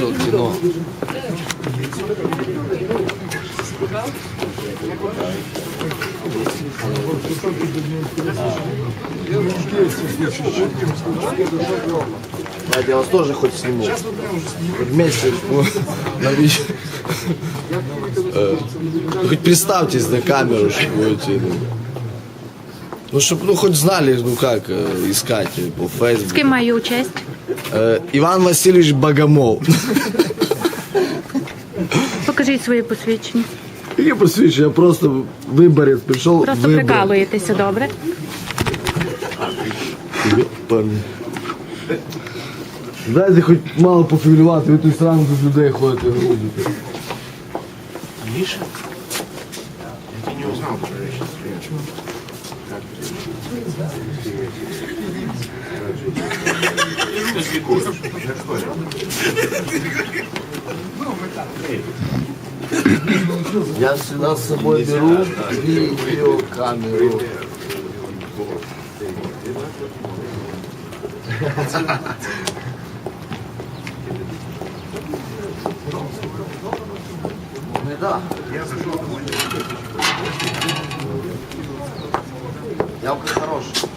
все кино. Давайте я вас тоже хоть сниму. Вместе ну, на. Э, Хоть представьтесь на камеру, что будете. Ну, ну чтобы ну хоть знали, ну как э, искать э, по З Фейсбуку. ким маю честь? Э, Иван Васильевич Богомол. Покажіть своє посвідчення. Я посвящу, я просто выборец пришел. Просто выбрать. прикалуєтеся, добре? Парни. Дайте хоч мало пофілювати, ви тут сразу тут людей ходите грузите. Миша? Я тебя не узнал даже сейчас. Я всегда с собой беру видеокамеру. Ну да. Я уже хороший.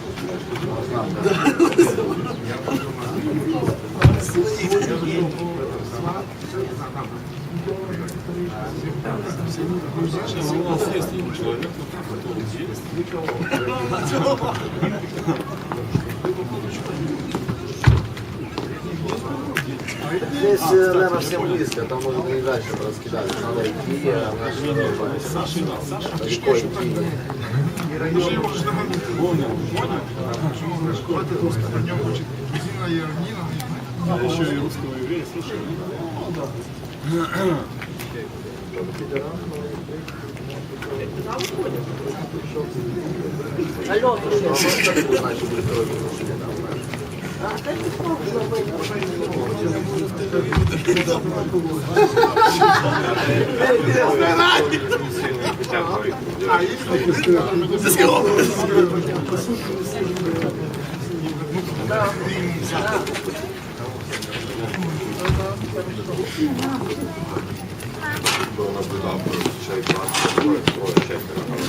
Здесь, э, наверное, всем близко, там можно не дальше раскидать. Надо идти, а наши далеко идти. Уже его Понял. Понял? Почему Гришко на нем учит Зина Ернина? А еще и русского еврея, слушай. Алло, Интересно, Çay var, çay var, çay var.